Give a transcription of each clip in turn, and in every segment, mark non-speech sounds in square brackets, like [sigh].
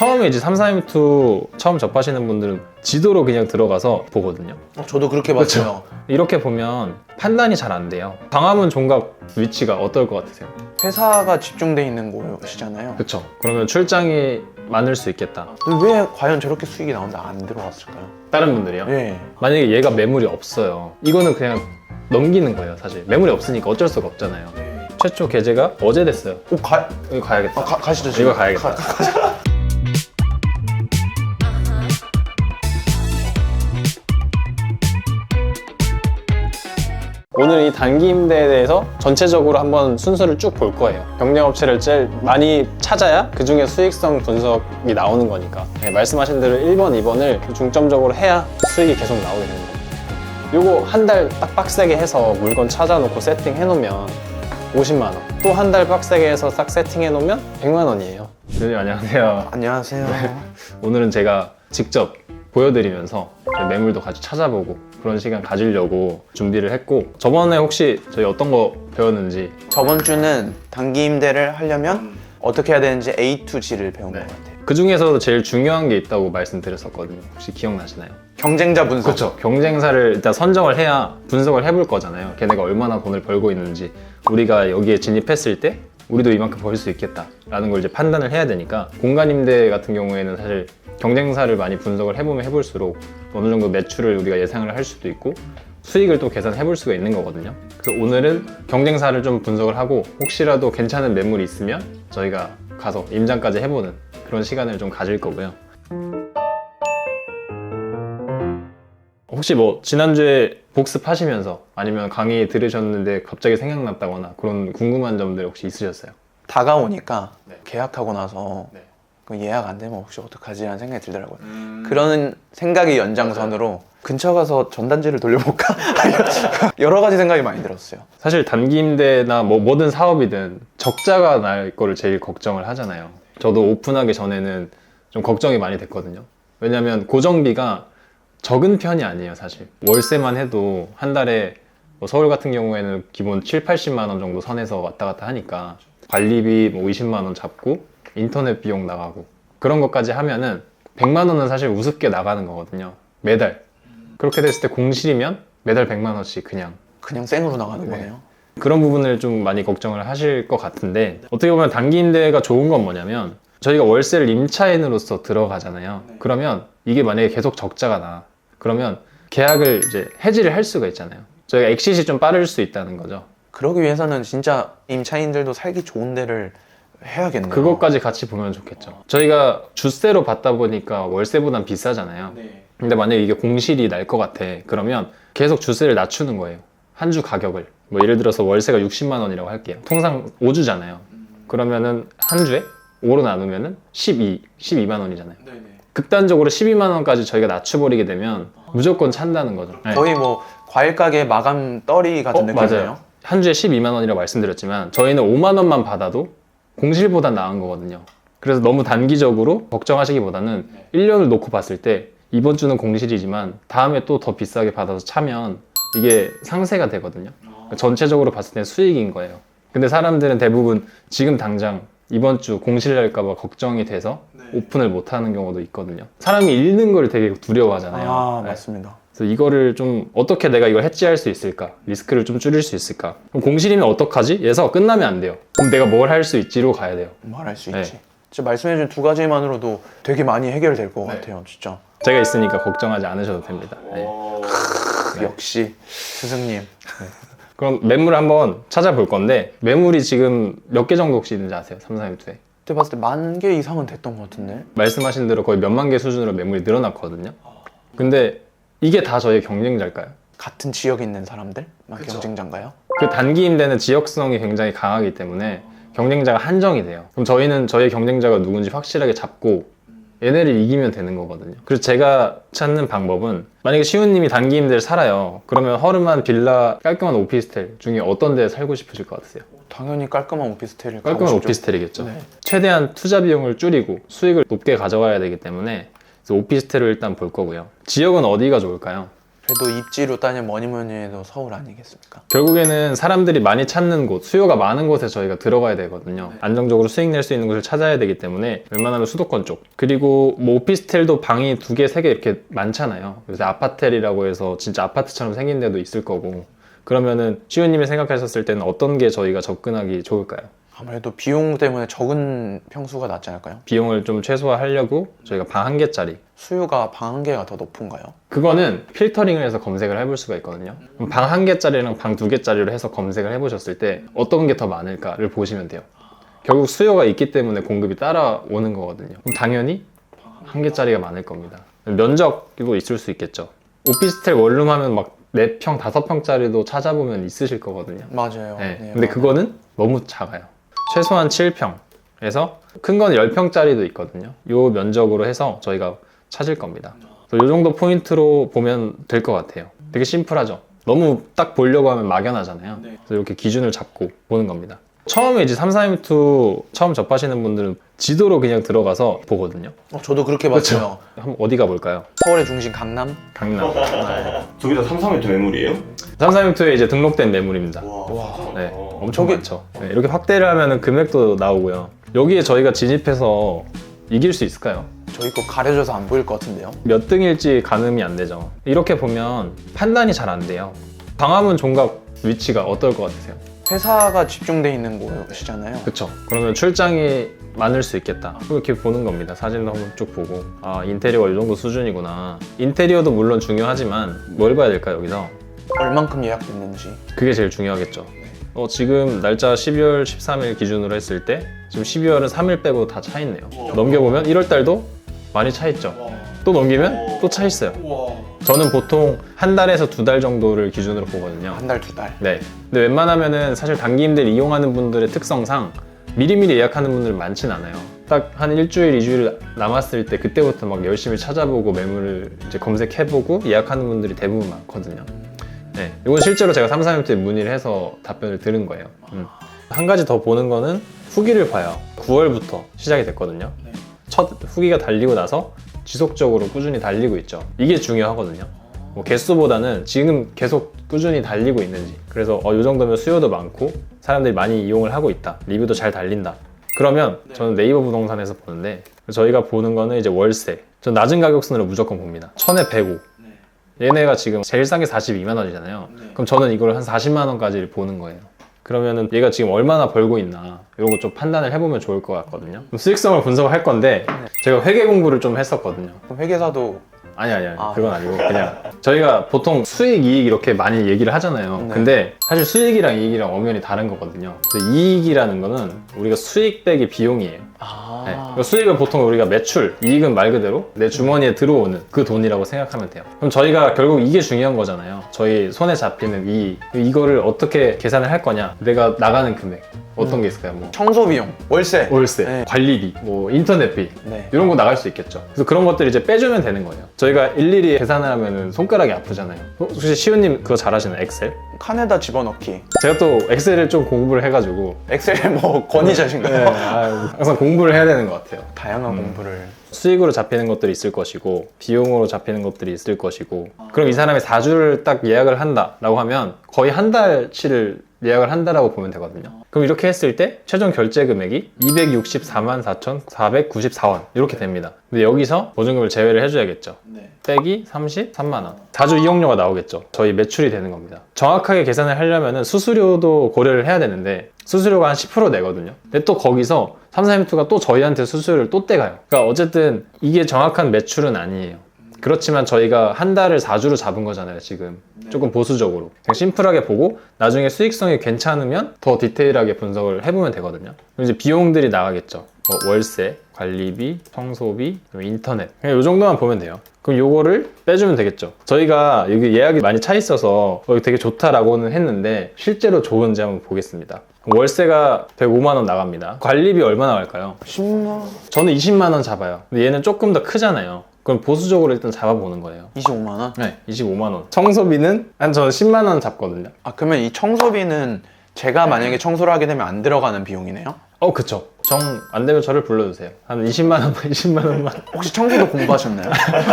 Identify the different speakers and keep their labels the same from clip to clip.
Speaker 1: 처음에 이제 332 처음 접하시는 분들은 지도로 그냥 들어가서 보거든요.
Speaker 2: 어, 저도 그렇게. 봤어요.
Speaker 1: 이렇게 보면 판단이 잘 안 돼요. 광화문 종각 위치가 어떨 것 같으세요?
Speaker 2: 회사가 집중돼 있는 곳이잖아요.
Speaker 1: 그쵸. 그러면 출장이 많을 수 있겠다.
Speaker 2: 근데 왜 과연 저렇게 수익이 나오는데 안 들어갔을까요?
Speaker 1: 다른 분들이요?
Speaker 2: 예.
Speaker 1: 만약에 얘가 매물이 없어요. 이거는 그냥 넘기는 거예요, 사실. 매물이 없으니까 어쩔 수가 없잖아요. 최초 게재가 어제 됐어요.
Speaker 2: 오, 가,
Speaker 1: 여기 가야겠다.
Speaker 2: 아, 가, 가시죠. 지금.
Speaker 1: 이거 가야겠다. 오늘 이 단기 임대에 대해서 전체적으로 한번 순서를 쭉 볼 거예요. 경쟁업체를 제일 많이 찾아야 그 중에 수익성 분석이 나오는 거니까. 네, 말씀하신 대로 1번, 2번을 중점적으로 해야 수익이 계속 나오게 되는 겁니다. 요거 한 달 딱 빡세게 해서 물건 찾아놓고 세팅해 놓으면 50만 원. 또 한 달 빡세게 해서 딱 세팅해 놓으면 100만 원이에요. 네, 안녕하세요.
Speaker 2: 안녕하세요.
Speaker 1: 오늘은 제가 직접 보여드리면서 매물도 같이 찾아보고 그런 시간 가지려고 준비를 했고 저번에 혹시 저희 어떤 거 배웠는지
Speaker 2: 저번 주는 단기 임대를 하려면 어떻게 해야 되는지 A to G를 배운
Speaker 1: 네.
Speaker 2: 것 같아요.
Speaker 1: 그 중에서도 제일 중요한 게 있다고 말씀드렸었거든요. 혹시 기억나시나요?
Speaker 2: 경쟁자 분석.
Speaker 1: 그렇죠. 경쟁사를 일단 선정을 해야 분석을 해볼 거잖아요. 걔네가 얼마나 돈을 벌고 있는지 우리가 여기에 진입했을 때 우리도 이만큼 벌 수 있겠다라는 걸 이제 판단을 해야 되니까 공간 임대 같은 경우에는 사실 경쟁사를 많이 분석을 해보면 해볼수록 어느 정도 매출을 우리가 예상을 할 수도 있고 수익을 또 계산해 볼 수가 있는 거거든요. 그래서 오늘은 경쟁사를 좀 분석을 하고 혹시라도 괜찮은 매물이 있으면 저희가 가서 임장까지 해보는 그런 시간을 좀 가질 거고요. 혹시 뭐 지난주에 복습하시면서 아니면 강의 들으셨는데 갑자기 생각났다거나 그런 궁금한 점들 혹시 있으셨어요?
Speaker 2: 다가오니까
Speaker 1: 네.
Speaker 2: 계약하고 나서
Speaker 1: 네.
Speaker 2: 그 예약 안 되면 혹시 어떡하지? 라는 생각이 들더라고요.
Speaker 1: 음.
Speaker 2: 그런 생각의 연장선으로 근처 가서 전단지를 돌려볼까? [laughs] 여러 가지 생각이 많이 들었어요.
Speaker 1: 사실 단기 임대나 뭐 뭐든 사업이든 적자가 날 거를 제일 걱정을 하잖아요. 저도 오픈하기 전에는 좀 걱정이 많이 됐거든요. 왜냐면 고정비가 적은 편이 아니에요, 사실. 월세만 해도 한 달에 뭐 서울 같은 경우에는 기본 7, 80만 원 정도 선에서 왔다 갔다 하니까 관리비 뭐 20만 원 잡고 인터넷 비용 나가고 그런 것까지 하면은 100만 원은 사실 우습게 나가는 거거든요. 매달. 그렇게 됐을 때 공실이면 매달 100만 원씩 그냥
Speaker 2: 그냥 생으로 나가는
Speaker 1: 네.
Speaker 2: 거네요.
Speaker 1: 그런 부분을 좀 많이 걱정을 하실 것 같은데 어떻게 보면 단기 임대가 좋은 건 뭐냐면 저희가 월세를 임차인으로서 들어가잖아요. 그러면 이게 만약에 계속 적자가 나 그러면 계약을 이제 해지를 할 수가 있잖아요. 저희가 엑시이 좀 빠를 수 있다는 거죠.
Speaker 2: 그러기 위해서는 진짜 임차인들도 살기 좋은 데를 해야겠네요.
Speaker 1: 그것까지 같이 보면 좋겠죠. 저희가 주세로 받다 보니까 월세보단 비싸잖아요.
Speaker 2: 네.
Speaker 1: 근데 만약에 이게 공실이 날 것 같아. 그러면 계속 주세를 낮추는 거예요. 한 주 가격을. 뭐 예를 들어서 월세가 60만 원이라고 할게요. 통상 5주잖아요. 그러면은 한 주에 5로 나누면은 12, 12만 원이잖아요.
Speaker 2: 네 네.
Speaker 1: 극단적으로 12만 원까지 저희가 낮춰버리게 되면 무조건 찬다는 거죠. 네.
Speaker 2: 거의 뭐 과일 가게 마감 떨이 같은
Speaker 1: 어,
Speaker 2: 느낌이에요.
Speaker 1: 맞아요. 한 주에 12만 원이라고 말씀드렸지만 저희는 5만 원만 받아도 공실보다 나은 거거든요. 그래서 너무 단기적으로 걱정하시기보다는 1년을 놓고 봤을 때 이번 주는 공실이지만 다음에 또 더 비싸게 받아서 차면 이게 상세가 되거든요. 전체적으로 봤을 때 수익인 거예요. 근데 사람들은 대부분 지금 당장 이번 주 공실 날까봐 걱정이 돼서 오픈을 못 하는 경우도 있거든요. 사람이 잃는 걸 되게 두려워하잖아요.
Speaker 2: 아,
Speaker 1: 네.
Speaker 2: 맞습니다.
Speaker 1: 그래서 이거를 좀 어떻게 내가 이걸 해지할 수 있을까? 리스크를 좀 줄일 수 있을까? 그럼 공실이면 어떡하지? 얘서 끝나면 안 돼요. 그럼 내가 뭘 할 수 있지로 가야 돼요.
Speaker 2: 말할 수
Speaker 1: 네.
Speaker 2: 있지. 진짜 말씀해준 두 가지만으로도 되게 많이 해결될 것
Speaker 1: 네.
Speaker 2: 같아요, 진짜.
Speaker 1: 제가 있으니까 걱정하지 않으셔도 됩니다. 네.
Speaker 2: 크, 역시 스승님.
Speaker 1: 그럼 매물을 한번 찾아볼 건데 매물이 지금 몇 개 정도 혹시 있는지 아세요? 332에
Speaker 2: 그때 봤을 때 만 개 이상은 됐던 것 같은데.
Speaker 1: 말씀하신 대로 거의 몇만 개 수준으로 매물이 늘어났거든요. 근데 이게 다 저희 경쟁자일까요?
Speaker 2: 같은 지역에 있는 사람들? 막 경쟁자인가요?
Speaker 1: 그 단기 임대는 지역성이 굉장히 강하기 때문에 경쟁자가 한정이 돼요. 그럼 저희는 저희 경쟁자가 누군지 확실하게 잡고 얘네를 이기면 되는 거거든요. 그래서 제가 찾는 방법은 만약에 시우님이 단기 임대를 살아요. 그러면 허름한 빌라, 깔끔한 오피스텔 중에 어떤 데 살고 싶으실 것 같으세요?
Speaker 2: 당연히 깔끔한 오피스텔을 가고
Speaker 1: 깔끔한
Speaker 2: 싶죠.
Speaker 1: 오피스텔이겠죠.
Speaker 2: 네.
Speaker 1: 최대한 투자 비용을 줄이고 수익을 높게 가져와야 되기 때문에 그래서 오피스텔을 일단 볼 거고요. 지역은 어디가 좋을까요?
Speaker 2: 그래도 입지로 따지면 뭐니 뭐니 해도 서울 아니겠습니까?
Speaker 1: 결국에는 사람들이 많이 찾는 곳, 수요가 많은 곳에 저희가 들어가야 되거든요. 안정적으로 수익 낼 수 있는 곳을 찾아야 되기 때문에 웬만하면 수도권 쪽. 그리고 뭐 오피스텔도 방이 두 개, 세 개 이렇게 많잖아요. 그래서 아파텔이라고 해서 진짜 아파트처럼 생긴 데도 있을 거고. 그러면은 시우님이 생각하셨을 때는 어떤 게 저희가 접근하기 좋을까요?
Speaker 2: 아무래도 비용 때문에 적은 평수가 낫지 않을까요?
Speaker 1: 비용을 좀 최소화하려고 저희가 방 한 개짜리
Speaker 2: 수요가 방 한 개가 더 높은가요?
Speaker 1: 그거는 필터링을 해서 검색을 해볼 수가 있거든요. 방 한 개짜리랑 방 두 개짜리로 해서 검색을 해보셨을 때 어떤 게 더 많을까를 보시면 돼요. 결국 수요가 있기 때문에 공급이 따라오는 거거든요. 그럼 당연히 한 개짜리가 많을 겁니다. 면적도 있을 수 있겠죠. 오피스텔 원룸 하면 막 4평, 5평짜리도 찾아보면 있으실 거거든요.
Speaker 2: 맞아요.
Speaker 1: 네.
Speaker 2: 네,
Speaker 1: 근데
Speaker 2: 맞아요.
Speaker 1: 그거는 너무 작아요. 최소한 7평에서 큰 건 10평짜리도 있거든요. 요 면적으로 해서 저희가 찾을 겁니다. 이 정도 포인트로 보면 될 것 같아요. 되게 심플하죠. 너무 딱 보려고 하면 막연하잖아요.
Speaker 2: 네.
Speaker 1: 그래서 이렇게 기준을 잡고 보는 겁니다. 처음에 이제 332 처음 접하시는 분들은 지도로 그냥 들어가서 보거든요.
Speaker 2: 어, 저도 그렇게 봤어요.
Speaker 1: 한번 어디 가볼까요?
Speaker 2: 서울의 중심 강남?
Speaker 1: 강남. [laughs]
Speaker 3: 저게 다332 매물이에요?
Speaker 1: 332에 이제 등록된 매물입니다.
Speaker 3: 와.
Speaker 1: 네, 엄청
Speaker 2: 저게-
Speaker 1: 많죠. 네, 이렇게 확대를 하면 금액도 나오고요. 여기에 저희가 진입해서 이길 수 있을까요?
Speaker 2: 저희 거 가려져서 안 보일 것 같은데요?
Speaker 1: 몇 등일지 가늠이 안 되죠. 이렇게 보면 판단이 잘 안 돼요. 광화문 종각 위치가 어떨 것 같으세요?
Speaker 2: 회사가 집중돼 있는 곳이잖아요.
Speaker 1: 그쵸. 그러면 출장이 많을 수 있겠다. 이렇게 보는 겁니다. 사진도 한번 쭉 보고. 아, 인테리어가 이 정도 수준이구나. 인테리어도 물론 중요하지만 뭘 봐야 될까요, 여기서?
Speaker 2: 얼만큼 예약됐는지.
Speaker 1: 그게 제일 중요하겠죠. 어, 지금 날짜 12월 13일 기준으로 했을 때 지금 12월은 3일 빼고 다 차 있네요. 넘겨보면 1월 달도 많이 차 있죠. 또 넘기면 또 차 있어요. 저는 보통 한 달에서 두 달 정도를 기준으로 보거든요.
Speaker 2: 한 달, 두 달.
Speaker 1: 네. 근데 웬만하면은 사실 단기 임대를 이용하는 분들의 특성상 미리미리 예약하는 분들 많진 않아요. 딱 한 일주일, 이주일 남았을 때 그때부터 막 열심히 찾아보고 매물을 이제 검색해보고 예약하는 분들이 대부분 많거든요. 네. 이건 실제로 제가 3, 4년 때 문의를 해서 답변을 들은 거예요. 음. 한 가지 더 보는 거는 후기를 봐요. 9월부터 시작이 됐거든요. 첫 후기가 달리고 나서 지속적으로 꾸준히 달리고 있죠. 이게 중요하거든요. 뭐 개수보다는 지금 계속 꾸준히 달리고 있는지. 그래서 어, 이 정도면 수요도 많고 사람들이 많이 이용을 하고 있다. 리뷰도 잘 달린다. 그러면 저는 네이버 부동산에서 보는데 저희가 보는 거는 이제 월세. 전 낮은 가격순으로 무조건 봅니다. 1000에 105. 얘네가 지금 제일 싼 게 42만 원이잖아요. 그럼 저는 이걸 한 40만 원까지 보는 거예요. 그러면은 얘가 지금 얼마나 벌고 있나 이런 거 좀 판단을 해보면 좋을 것 같거든요. 그럼 수익성을 분석을 할 건데 제가 회계 공부를 좀 했었거든요.
Speaker 2: 그럼 회계사도
Speaker 1: 아니 아니 아니
Speaker 2: 아.
Speaker 1: 그건 아니고 그냥 저희가 보통 수익 이익 이렇게 많이 얘기를 하잖아요.
Speaker 2: 네.
Speaker 1: 근데 사실 수익이랑 이익이랑 엄연히 다른 거거든요. 근데 이익이라는 거는 우리가 수익 빼기 비용이에요.
Speaker 2: 아.
Speaker 1: 네. 그러니까 수익은 보통 우리가 매출, 이익은 말 그대로 내 주머니에 들어오는 그 돈이라고 생각하면 돼요. 그럼 저희가 결국 이게 중요한 거잖아요. 저희 손에 잡히는 이익. 이거를 어떻게 계산을 할 거냐? 내가 나가는 금액. 어떤 게 있을까요? 뭐
Speaker 2: 청소 비용, 월세.
Speaker 1: 월세,
Speaker 2: 네.
Speaker 1: 관리비, 뭐 인터넷비
Speaker 2: 네.
Speaker 1: 이런 거 나갈 수 있겠죠. 그래서 그런 것들 이제 빼주면 되는 거예요. 저희가 일일이 계산을 하면 손가락이 아프잖아요. 어, 혹시 시우님 그거 잘하시나요? 엑셀?
Speaker 2: 칸에다 집어넣기.
Speaker 1: 제가 또 엑셀을 좀 공부를 해가지고
Speaker 2: 엑셀 뭐 권위자신가요?
Speaker 1: 네, 아유, 항상 공 부를 해야 되는 것 같아요.
Speaker 2: 다양한
Speaker 1: 음.
Speaker 2: 공부를.
Speaker 1: 수익으로 잡히는 것들이 있을 것이고 비용으로 잡히는 것들이 있을 것이고 그럼 이 사람이 4주를 딱 예약을 한다라고 하면 거의 한 달치를 예약을 한다라고 보면 되거든요. 그럼 이렇게 했을 때 최종 결제 금액이 264만 4,494원 이렇게 됩니다. 근데 여기서 보증금을 제외를 해줘야겠죠. 빼기 33만 원. 4주 이용료가 나오겠죠. 저희 매출이 되는 겁니다. 정확하게 계산을 하려면 수수료도 고려를 해야 되는데 수수료가 한 10% 내거든요. 근데 또 거기서 332가 또 저희한테 수수료를 또 떼가요. 그러니까 어쨌든 이게 정확한 매출은 아니에요. 그렇지만 저희가 한 달을 4주로 잡은 거잖아요, 지금. 조금 보수적으로. 그냥 심플하게 보고 나중에 수익성이 괜찮으면 더 디테일하게 분석을 해보면 되거든요. 그럼 이제 비용들이 나가겠죠. 뭐 월세, 관리비, 청소비, 인터넷. 그냥 이 정도만 보면 돼요. 그럼 요거를 빼주면 되겠죠. 저희가 여기 예약이 많이 차 있어서 여기 되게 좋다라고는 했는데 실제로 좋은지 한번 보겠습니다. 월세가 105만 원 나갑니다. 관리비 얼마 나갈까요?
Speaker 2: 10만
Speaker 1: 저는 20만 원 잡아요. 근데 얘는 조금 더 크잖아요. 그럼 보수적으로 일단 잡아보는 거예요.
Speaker 2: 25만 원?
Speaker 1: 네, 25만 원. 청소비는 한 저는 10만 원 잡거든요.
Speaker 2: 아 그러면 이 청소비는 제가 만약에 청소를 하게 되면 안 들어가는 비용이네요?
Speaker 1: 어 그쵸 정 안 되면 저를 불러주세요 한 20만 원만 [laughs] 20만 원만
Speaker 2: 혹시 청소도 공부하셨나요?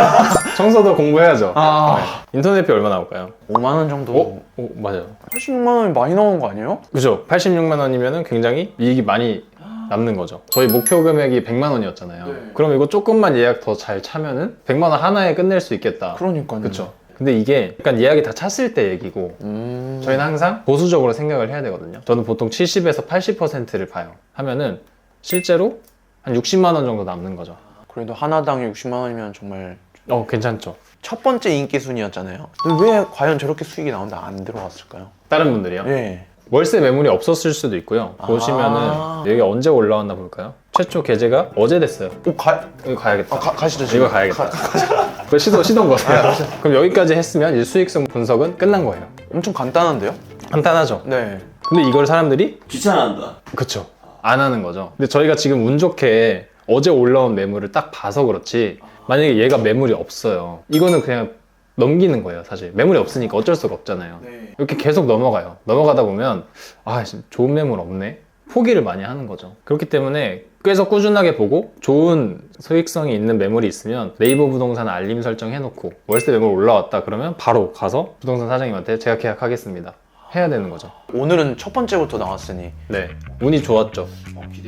Speaker 2: [laughs]
Speaker 1: 청소도 공부해야죠
Speaker 2: 아,
Speaker 1: 인터넷비 얼마 나올까요?
Speaker 2: 5만 원 정도.
Speaker 1: 어? 어 맞아요
Speaker 2: 86만 원이 많이 나오는 거 아니에요?
Speaker 1: 그죠 86만 원이면 굉장히 이익이 많이 남는 거죠 저희 목표 금액이 100만 원이었잖아요
Speaker 2: 네.
Speaker 1: 그럼 이거 조금만 예약 더 잘 차면은 100만 원 하나에 끝낼 수 있겠다
Speaker 2: 그러니까요.
Speaker 1: 그쵸 근데 이게 약간 예약이 다 찼을 때 얘기고
Speaker 2: 음.
Speaker 1: 저희는 항상 보수적으로 생각을 해야 되거든요. 저는 보통 70에서 80%를 봐요. 하면은 실제로 한 60만 원 정도 남는 거죠.
Speaker 2: 그래도 하나당 60만 원이면 정말
Speaker 1: 어, 괜찮죠.
Speaker 2: 첫 번째 인기 순위였잖아요. 근데 왜 과연 저렇게 수익이 나오는데 안 들어갔을까요?
Speaker 1: 다른 분들이요.
Speaker 2: 예.
Speaker 1: 월세 매물이 없었을 수도 있고요.
Speaker 2: 아.
Speaker 1: 보시면은 여기 언제 올라왔나 볼까요? 최초 게재가 어제 됐어요.
Speaker 2: 오, 가,
Speaker 1: 여기 가야겠다.
Speaker 2: 아, 가, 가시죠.
Speaker 1: 이거
Speaker 2: 지금.
Speaker 1: 가야겠다.
Speaker 2: 가- [laughs]
Speaker 1: 그 시도 시동 거세요. 그럼 여기까지 했으면 이제 수익성 분석은 끝난 거예요.
Speaker 2: 엄청 간단한데요?
Speaker 1: 간단하죠.
Speaker 2: 네.
Speaker 1: 근데 이걸 사람들이
Speaker 3: 귀찮아한다.
Speaker 1: 그쵸. 안 하는 거죠. 근데 저희가 지금 운 좋게 어제 올라온 매물을 딱 봐서 그렇지, 만약에 얘가 매물이 없어요. 이거는 그냥 넘기는 거예요, 사실. 매물이 없으니까 어쩔 수가 없잖아요.
Speaker 2: 네.
Speaker 1: 이렇게 계속 넘어가요. 넘어가다 보면, 아, 씨, 좋은 매물 없네? 포기를 많이 하는 거죠. 그렇기 때문에 계속 꾸준하게 보고 좋은 소익성이 있는 매물이 있으면 네이버 부동산 알림 설정 해놓고 월세 매물 올라왔다 그러면 바로 가서 부동산 사장님한테 제가 계약하겠습니다. 해야 되는 거죠.
Speaker 2: 오늘은 첫 번째부터 나왔으니
Speaker 1: 네, 운이 좋았죠.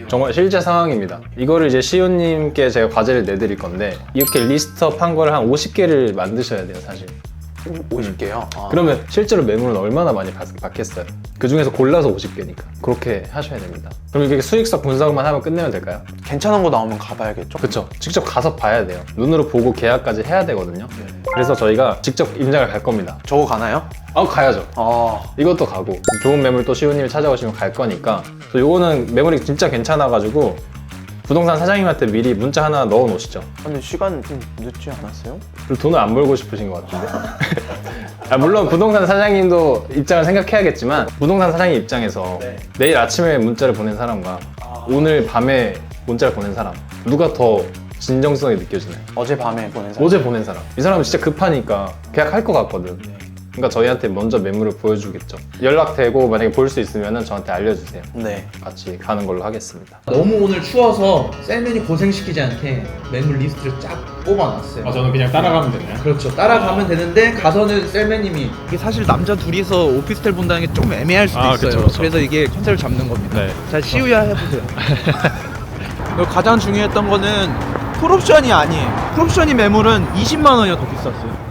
Speaker 1: 정말 실제 상황입니다. 이거를 이제 시우님께 제가 과제를 내드릴 건데 이렇게 리스트업 한 거를 한 50개를 만드셔야 돼요, 사실.
Speaker 2: 50개요. 아.
Speaker 1: 그러면 실제로 매물은 얼마나 많이 받, 받겠어요? 그 중에서 골라서 50개니까. 그렇게 하셔야 됩니다. 그럼 이렇게 수익성 분석만 하면 끝내면 될까요?
Speaker 2: 괜찮은 거 나오면 가봐야겠죠?
Speaker 1: 그쵸. 직접 가서 봐야 돼요. 눈으로 보고 계약까지 해야 되거든요. 그래서 저희가 직접 임장을 갈 겁니다.
Speaker 2: 저거 가나요?
Speaker 1: 아, 가야죠.
Speaker 2: 아,
Speaker 1: 이것도 가고 좋은 매물 또 시우님이 찾아오시면 갈 거니까 또 요거는 매물이 진짜 괜찮아가지고 부동산 사장님한테 미리 문자 하나 넣어 놓으시죠.
Speaker 2: 근데 시간 좀 늦지 않았어요?
Speaker 1: 그리고 돈을 안 벌고 싶으신 것 같은데. [laughs] 아, 물론 부동산 사장님도 입장을 생각해야겠지만 부동산 사장님 입장에서 내일 아침에 문자를 보낸 사람과 오늘 밤에 문자를 보낸 사람 누가 더 진정성이 느껴지나요?
Speaker 2: 어젯밤에 보낸 사람.
Speaker 1: 어제 보낸 사람. 이 사람은 진짜 급하니까 계약할 것 같거든 그러니까 저희한테 먼저 매물을 보여주겠죠 연락되고 만약에 볼 수 있으면 저한테 알려주세요
Speaker 2: 네.
Speaker 1: 같이 가는 걸로 하겠습니다
Speaker 4: 너무 오늘 추워서 셀맨이 고생시키지 않게 매물 리스트를 쫙 뽑아놨어요.
Speaker 1: 아, 저는 그냥 따라가면 되나요?
Speaker 4: 그렇죠. 따라가면 되는데 가서는 셀맨님이 이게 사실 남자 둘이서 오피스텔 본다는 게 좀 애매할 수도
Speaker 1: 아,
Speaker 4: 있어요.
Speaker 1: 그쵸, 그쵸.
Speaker 4: 그래서 이게 컨셉을 잡는 겁니다.
Speaker 1: 네.
Speaker 4: 자, 시우야 해보세요. 그리고 [laughs] 가장 중요했던 거는 풀옵션이 아니에요. 풀옵션이 매물은 20만 원이나 더 비쌌어요.